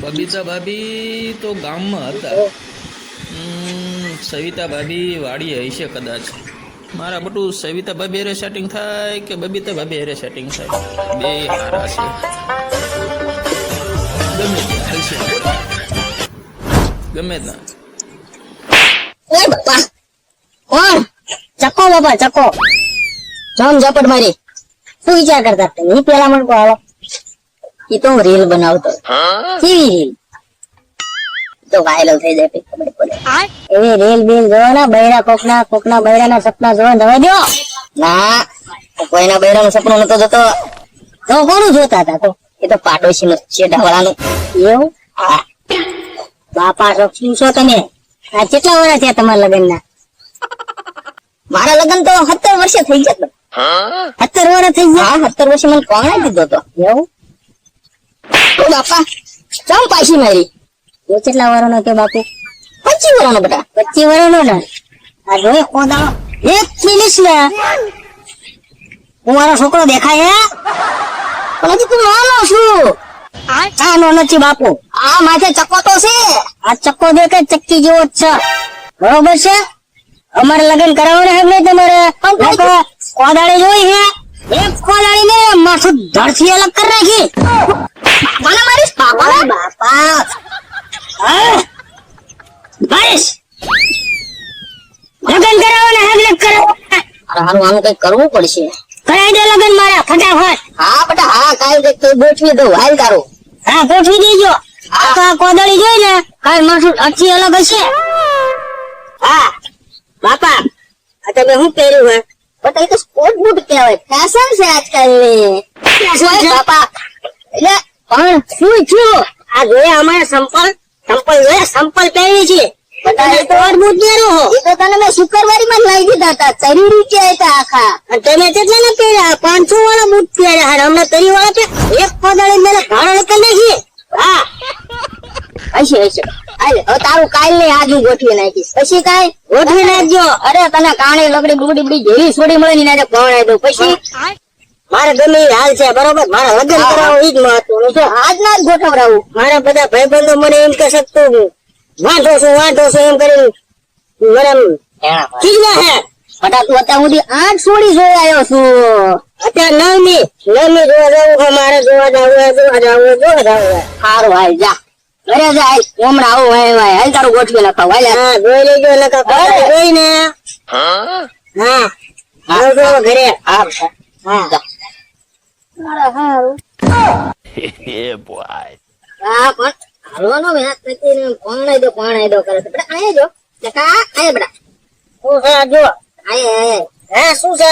બબીતા ભાભી તો ગામમાં હતા. હમ, સવિતા ભાભી વાડીએ હશે કદાચ. મારા બટું સવિતા ભાભી હારે સેટિંગ થાય કે બબીતા ભાભી હારે સેટિંગ થાય? બે હારા છે. ગમે તે હાલશે ગમે ના એ બાપા. કોણ ચક્કો બાપા ચક્કો જોમ ઝપટ મારી. શું વિચાર કરતા નહીં પેલા મને કહો હાલો એ તો હું રીલ બનાવતો કેવી રીલ તો વાયરલ થઈ જાય પછી ખબર પડે. એવી રીલ બીલ જોવો ને બૈરા કોકના કોકના બૈરાના સપના જોવા દવા દો. ના કોઈના બૈરાનું સપનું નતો જોતો. તો કોનું જોતા હતા? તો એ તો પાડોશી છેડા વાળાનું એવું? હા. બાપા શું છો તમે? આ કેટલા વર્ષ થયા તમારા લગ્ન ના મારા લગ્ન તો સત્તર વર્ષે થઈ ગયા. સત્તર વર્ષ થઈ ગયા? સત્તર વર્ષે મને કોણે દીધો તો એવું? બાપા ચમ પાછી મારી. એ કેટલા વર્ષનો કે બાપુ? પચી વર્ષનો બેટા. પચી વર્ષનો ને? આ જોઈ કોદાળો. એક ફિનિશ ને. હું મારો છોકરો દેખાય હે? પણ હજી તું નાનો છું. નાનો નથી બાપુ. આ માથે ચક્કો તો છે. આ ચક્કો દેખે ચક્કી જેવો જ છે. બરોબર છે? અમારે લગ્ન કરાવવાના હે નહીં તમારે? પણ કોદાળી જોઈ હે? એક કોદાળી ને માથું ધડથી અલગ કરી નાખી. બાપાને મારીશ? બાપા બાપા હા? મારીશ? લગ્ન કરાવવાના હે કરાવવાના હારું કઈ કરવું પડશે. કરાવી દે લગ્ન મારા ફટાફટ. હા બેટા હા કાલ કંઈક તો ગોઠવી દઉં હાલ તારું. હા ગોઠવી દેજો. આ તો આ જોઈ ને કાલ માથું અચી અલગ હશે. હા બાપા આ તમે શું પહેર્યું હે? બતા એ તો સ્પોર્ટ બૂટ કહેવાય. ફેશન છે આજકાલની બાપા? એટલે પણ શું થયું આ જોયા અમારે સંપલ સંપલ જોયા સંપલ પહેરી છે બૂટ પાંચસો વાળા બૂટ પહેર્યા? તરી વાળા એક મેં ભાડો નાખી. હા. હશે હશે. તારું કાલની આજુ ગોઠવી નાખીશ. પછી કાંઈ ગોઠવી નાખજો. અરે તને કાણી લકડી બુગડી બુગડી જેવી છોડી મળે ને એને ગણાઈ દઉં પછી મારે ગમે એ હાલ છે બરોબર? મારે લગ્ન કરાવવું ઈ જ મહત્વનું છે. આજના જ ગોઠવડાવું. મારા બધા ભાઈબંધો મને એમ કે શકતું વાંધો છું વાંધો છું એમ કરીને એમ હે. બટા તું અત્યાર સુધી આઠ છોડી જોઈ આવ્યો છું. અત્યારે નવમી નવમી જોવા જવું મારે જોવા જવું જોવા જવું જોવા જવું સારું હાલ જા. ઘરે જાય હમણાં આવું વાય વાય. હાલ તારું ગોઠવી નાખાવ હાલ હા જોઈ લેજો નકા પાછળ ગોઈ ને. હા? હા. જો ઘરે. હા હા. જા. મારા હારું. એ બોય હા પણ હાલવાનો મેં નથી ને કોણાઈ દો કોણાઈ દો કરે છે. બેટા આયા જો. લકા આયા બડા ઓ છે આ જો. આયા આયા હે શું છે?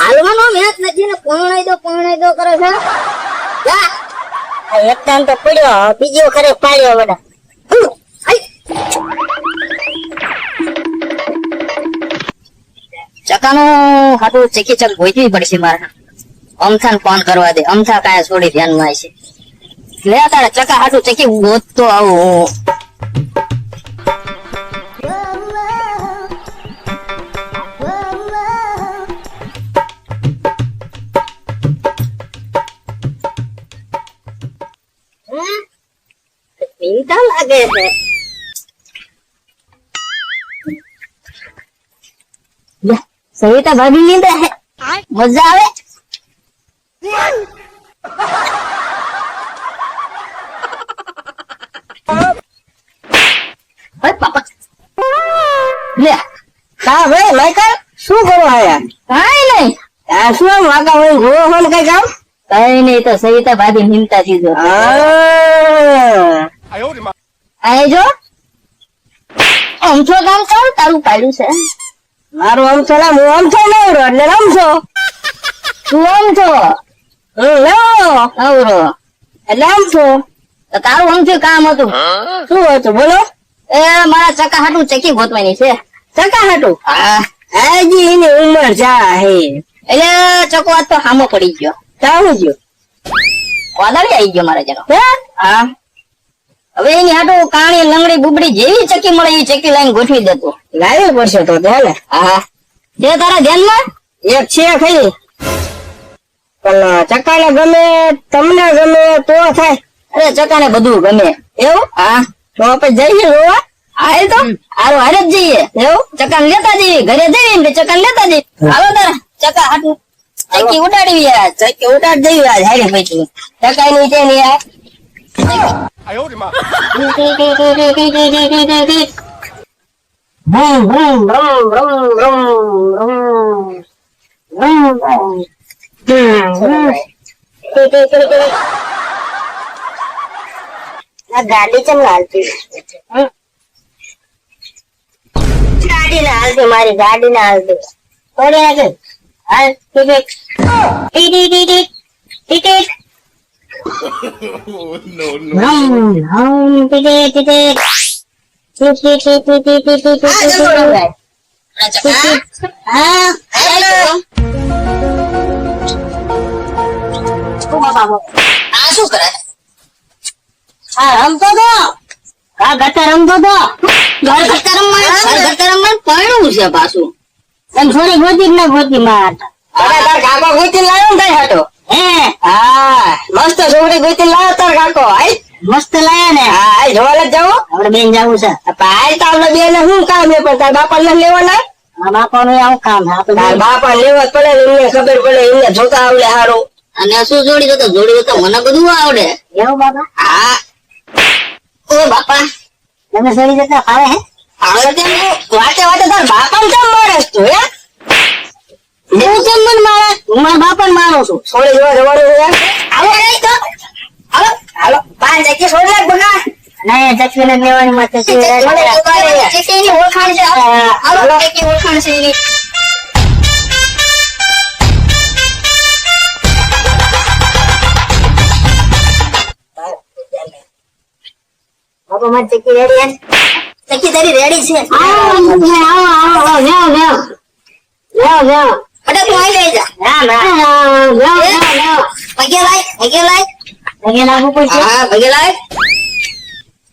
હાલવાનો મેં નથી ને કોણાઈ દો કોણાઈ દો કરે છે. જા. એક તો પડ્યો બીજી વખતે પાડ્યો બધા ચકાનું, હાટું ચકી ચક ભોજવી પડશે મારે. અમથાન ફોન કરવા દે. અમથા કાંઈ છોડી ધ્યાનમાં છે. લે ચકા હાટું ચકી ગોતતો આવું લાગે છે. સવિતા ભાભી નીંદે હે. મજા આવે? લે કા ભાઈ માઈકલ શું કરો આયા કાઈ નહીં. આ શું વાગા હોય હોય ને કઈ કામ કઈ નહીં તો સવિતા ભાભી નિમતા દીધો આય જો. અમથો કામ કર તારું પાડ્યું છે. મારું અમથો નામ હું અમથો નવરો એટલે રમશો. તું અમથો હું નવરો નવરો એટલે અમથો તો તારું અમથું કામ હતું. શું હતું બોલો. એ મારા ચકા હાટું ચકી ગોતવાની છે. ચકા હાટું? હાજી એની ઉંમર જાહે. એટલે ચકો આજ તો હામો પડી ગયો. ચાવું ગયો. વાદળી આવી ગયો મારા જનો હા. હવે એની હાટું કાણી લંગડી બુબડી જેવી ચકી મળે એ ચકી લઈને ગોઠવી દેતો લાવી પડશે તો ધ્યાન હા. તે તારા ધ્યાનમાં? એક છે ખરી પણ ચકાને ગમે તમને ગમે તો થાય. અરે ચકાને બધું ગમે. એવું? હા. તો આપણે જઈએ જોવા હા એ તો. હારો હારે જ જઈએ. એવું? ચકાન લેતા જઈએ ઘરે જઈએ ને ચકાન લેતા જઈએ. હાલો તારા. ચકા હાટું. ચકી ઉડાડવી યાર. ચકી ઉડાડ જઈએ આજ હારે પછી ચકાઈ ની છે ને યાર. गाड़ी चल हालती गाड़ी ना हालती मारी गाड़ी ना हालती थोड़ी ना ticket ticket ticket ticket no, no. Run home ગતા રમવા પડ્યું છે. પાછું. થોડી ગોતી જ ના ગોતી કાકો ગોતી લાવ્યો ને તાર હાટો. હે? હા મસ્ત છોકરી ગોતી લાવો તાર કાકો આઈ મસ્ત લાયા ને? હા આય જોવા લગ જાવ આપણે બેન જાવું છે. આઈ તો આપણે બેન શું કામ એ પણ તાર બાપા ને લેવાના આ બાપા નું આવું કામ છે. આપણે તાર બાપા લેવા પડે ને એમને ખબર પડે એમને જોતા આવડે સારું અને શું જોડી તો? જોડી તો મને બધું આવડે. એવું બાપા? હા. ઓ બાપા. તમે સરી જતા ફાવે હે? આવડે તેમ વાતે વાતે તાર બાપા કેમ મારે તું હે? હું કેમ મને મારે? હું મારા બાપાને માનું છું. સોરી જોવા જવાનું છે હાલો નહીં તો. હાલો. હાલો. પાંચ જગ્યા સોરી લાખ બગા નહીં ચકવી ને લેવાની માથે ચકવીની ઓળખાણ છે હાલો. ચકવી ઓળખાણ છે એની. બાપા મારી ચક્કી રેડી છે? ચક્કી તારી રેડી છે. આવો આવો આવો જાઓ જાઓ. જાઓ જાઓ. અડે તું આવી લઈ જા ના ના જાઓ પગે લાય પગે લાય પગે લાગુ પડશે. હા પગે લાય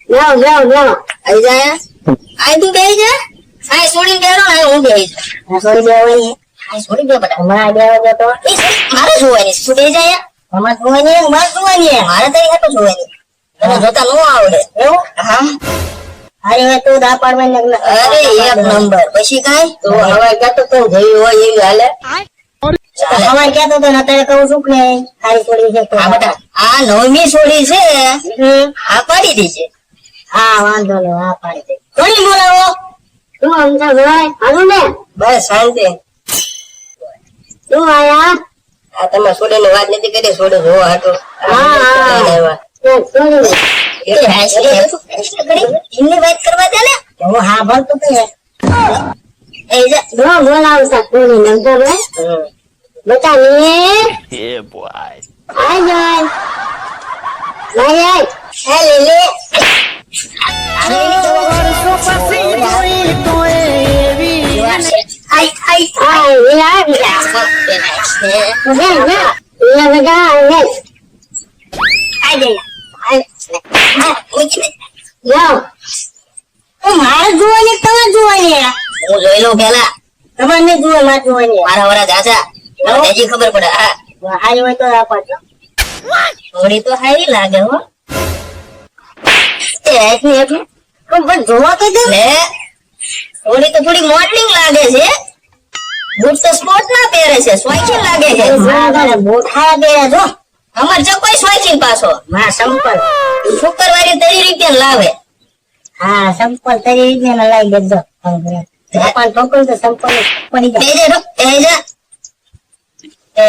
જાઓ જાઓ જાઓ. આવી જા આઈ તું બેહી જા. આય છોડી બેરો ને હું બેહી જા. છોડી બેવાની આય છોડી બે બટા હમણાં બેહો તો મારે જોવાની તું બેહી જા યાર અમારે જોવાની મારે જોવાની મારે તારી હાટું જોવાની તને જોતા નો આવડે. એવું? હા. અરે તું દા પાડવા ને અરે એક નંબર. પછી કાઈ? તો હવે કહેતો તો જેવી હોય એવી હાલે. હવે કહેતો તો અત્યારે કહું છું કે ખાલી છોડી છે આ બધા આ નવમી છોડી છે. આ પાડી દી છે. હા વાંધો નહીં હા પાડી દે. કોની બોલાવો. તું સમજા ભાઈ? હાલું ને. બસ શાંતિ. શું આયા? આ તમે છોડી ની વાત નથી કરી છોડી જોવા હતો. હા એમની વાત કરવા ને હું હા ભરતો તો એ જો બોલાવતા કોની નંબર બતા ને Yeah, boy. આય જાય આય હે લે લે આય આય આય યા યા યા યા યા યા આય જાઓ મારે જોવાની તમે જોવાની હું જોઈ લઉં પેલા તમારે જોવા મારે જોવાની મારા વાળા જાજા. હજી ખબર પડે હા. હારી હોય તો થોડી તો હારી લાગે હો. એ એટલી એટલી પણ પણ જોવા તો દે. લે. થોડી તો થોડી મોડલિંગ લાગે છે. બૂટ તો સ્પોર્ટ ના પહેરે છે સ્વાઈચિન લાગે છે. બૂટ હારા પહેરે જો અમાર ચકોઈ સ્વાઈચિન પાછો. હા સંપલ. શુક્રવારે તરી રૂપિયા લાવે. હા સંપલ તરી રૂપિયા લાવી દેજો પણ ઠોકર તો સંપલ પડી જાય. તેજે તેજે. એ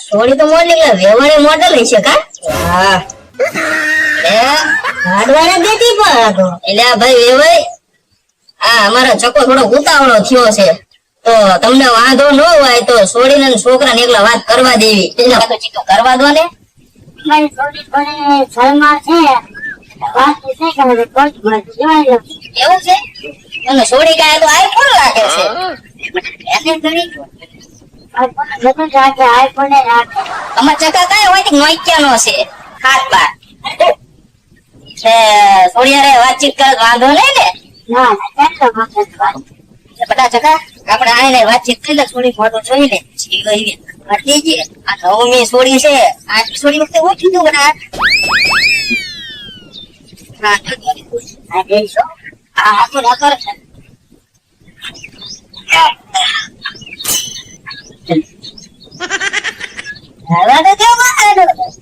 સોડી તો મોડેલ વ્યવહારે મોડલ છે કા? હા. એ. હાડવાને દેતી પણ આ તો. એટલે ભાઈ વેવાઈ આ અમારો ચકો થોડો ઉતાવળો થયો છે. તો તમને વાંધો ન હોય તો સોડીને છોકરાને એકલા વાત કરવા દેવી. કરવા દો ને. મારી થોડી શરમા છે. વાત છે કે હવે કોર્ટમાં જવાય એવું છે? એને સોડી કાય તો આઈફોન લાગે છે? એને કરી બધું રાખે આઈફોન રાખે? અમાર ચકા કઈ હોય કે નોકિયા નો છે હાથ બાર. છે સોડિયારે વાતચીત કરે વાંધો નહીં ને? ના બધા ચકા આપણે આને વાતચીત કરી લે થોડી ફોટો જોઈ લે ગઈ આ નવમી સોડી છે. આ સોડી વખતે ઓછું હતું બના હા હા હાથું ના. કરે હવે તો કેવું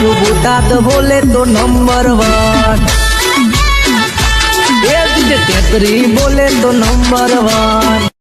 મારે બોટાદ બોલે તો નંબર વન. એ જ ટેકરી બોલે તો નંબર વન.